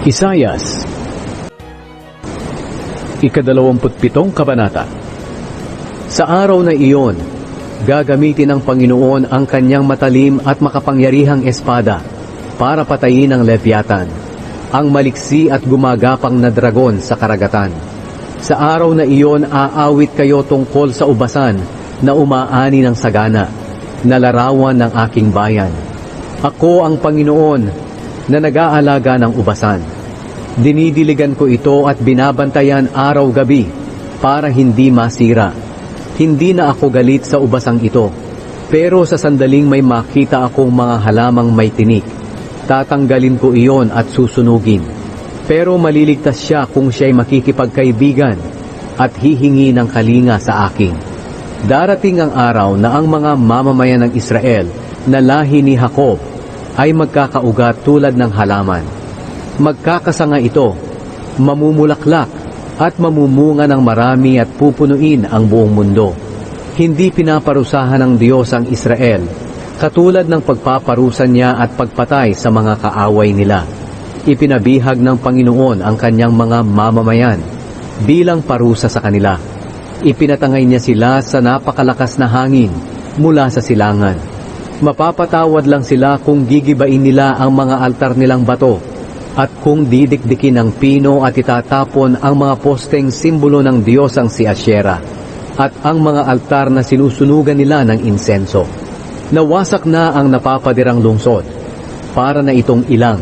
Isayas Ikadalawamputpitong Kabanata Sa araw na iyon, gagamitin ng Panginoon ang kanyang matalim at makapangyarihang espada para patayin ang Leviathan, ang maliksi at gumagapang na dragon sa karagatan. Sa araw na iyon, aawit kayo tungkol sa ubasan na umaani ng sagana, na larawan ng aking bayan. Ako ang Panginoon na nag-aalaga ng ubasan. Dinidiligan ko ito at binabantayan araw-gabi para hindi masira. Hindi na ako galit sa ubasang ito. Pero sa sandaling may makita akong mga halamang may tinik, tatanggalin ko iyon at susunugin. Pero maliligtas siya kung siya'y makikipagkaibigan at hihingi ng kalinga sa akin. Darating ang araw na ang mga mamamayan ng Israel na lahi ni Jacob ay magkakaugat tulad ng halaman. Magkakasanga ito, mamumulaklak at mamumunga ng marami at pupunuin ang buong mundo. Hindi pinaparusahan ng Diyos ang Israel, katulad ng pagpaparusa niya at pagpatay sa mga kaaway nila. Ipinabihag ng Panginoon ang kanyang mga mamamayan bilang parusa sa kanila. Ipinatangay niya sila sa napakalakas na hangin mula sa silangan. Mapapatawad lang sila kung gigibain nila ang mga altar nilang bato at kung didikdikin ng pino at itatapon ang mga posteng simbolo ng Diyos ang si Asherah at ang mga altar na sinusunugan nila ng insenso. Nawasak na ang napapadirang lungsod para na itong ilang.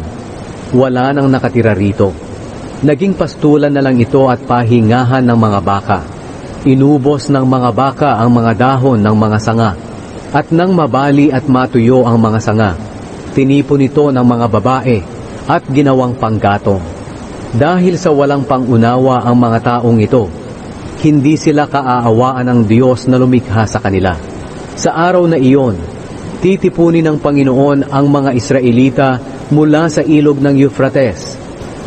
Wala nang nakatira rito. Naging pastulan na lang ito at pahingahan ng mga baka. Inubos ng mga baka ang mga dahon ng mga sanga at nang mabali at matuyo ang mga sanga, tinipon ito ng mga babae at ginawang panggatong. Dahil sa walang pangunawa ang mga taong ito, hindi sila kaaawaan ng Diyos na lumikha sa kanila. Sa araw na iyon, titipunin ng Panginoon ang mga Israelita mula sa ilog ng Euphrates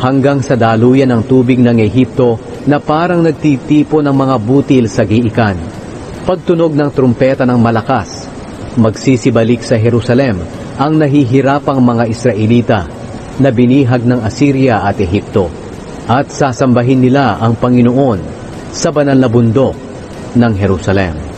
hanggang sa daluyan ng tubig ng Ehipto na parang nagtitipo ng mga butil sa giikan. Pagtunog ng trumpeta ng malakas, magsisibalik sa Jerusalem ang nahihirapang mga Israelita na binihag ng Assyria at Ehipto at sasambahin nila ang Panginoon sa banal na bundok ng Jerusalem.